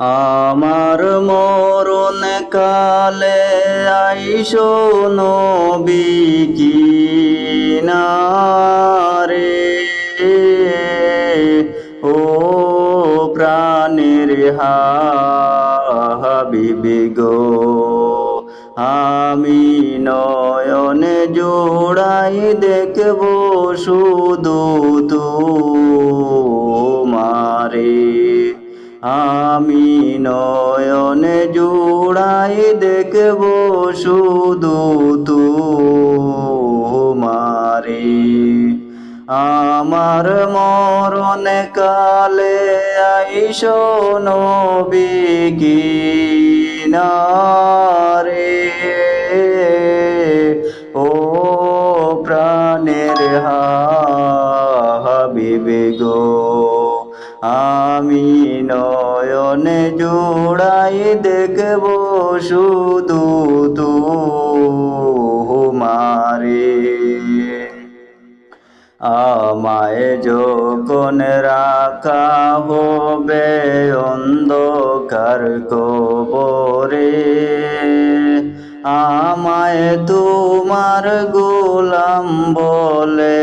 আমার মরণ কালে আইসো নবী কিনারে। ও প্রাণের হাবিবি গো, আমি নয়নে জোড়াই দেখব শুধু তোমারে। আমি নয়নে জোড়াই দেখব শুধু তোমারে। আমার মরণ কালে আইস নবী কিনারে। ও প্রাণের হাবিবে গো আমি নয়নে জোড়াই দেখব শুধু তোমারে। আমায় যখন রাখা হবে অন্ধকার কবরে, আমায় তোমার গোলাম বলে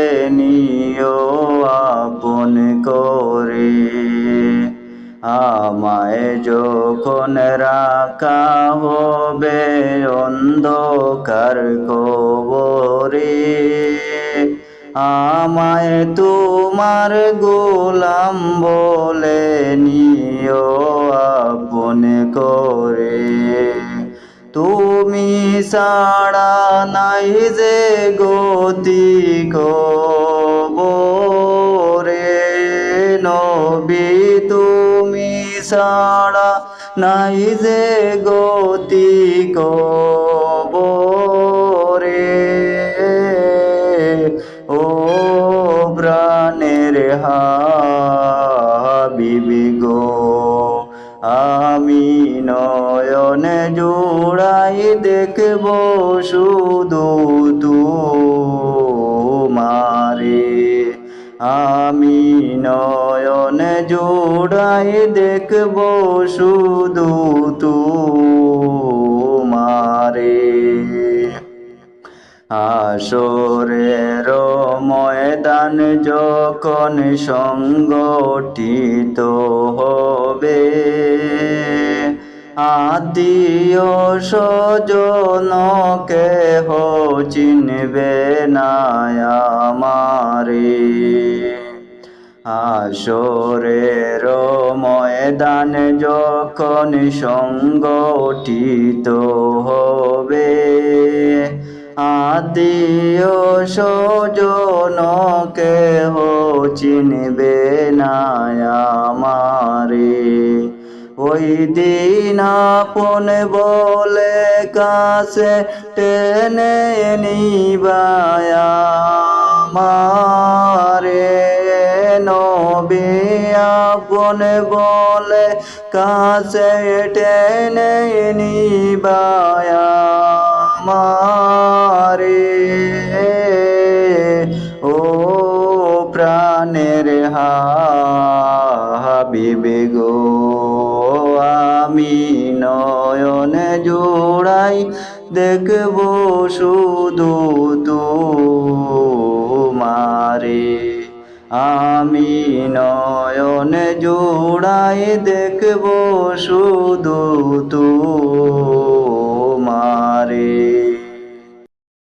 আমায় যখন রাখা হবে অন্ধকার কবরে, আমায় তোমার গোলাম বলে নিও আপন করে। তুমি সাড়া নাই যে গতি কবরে, নবী সাড়া নাই যে গতি কবরে ও প্রাণের হাবিবি গো, আমি নয়নে জোড়াই দেখব শুধু তু মারে আমি নয়নে জোড়াই দেখব শুধু তোমারে। আসরের ময়দান যখন সংগঠিত হবে আদিও সজন কেহ চিনবে না আসরের ময়দান যখন সংগঠিত হবে, আদিও সজন কেহ চিনবে না আমারে। ওই দিন আপন বলে কাছে টেনে নিবায়া বলে কাছে টেনে নিবায়া মারে। ও প্রাণের হাবিবে গো আমি নয়নে জোড়াই দেখব শুধু দৌড়াই দেখব শুধু তো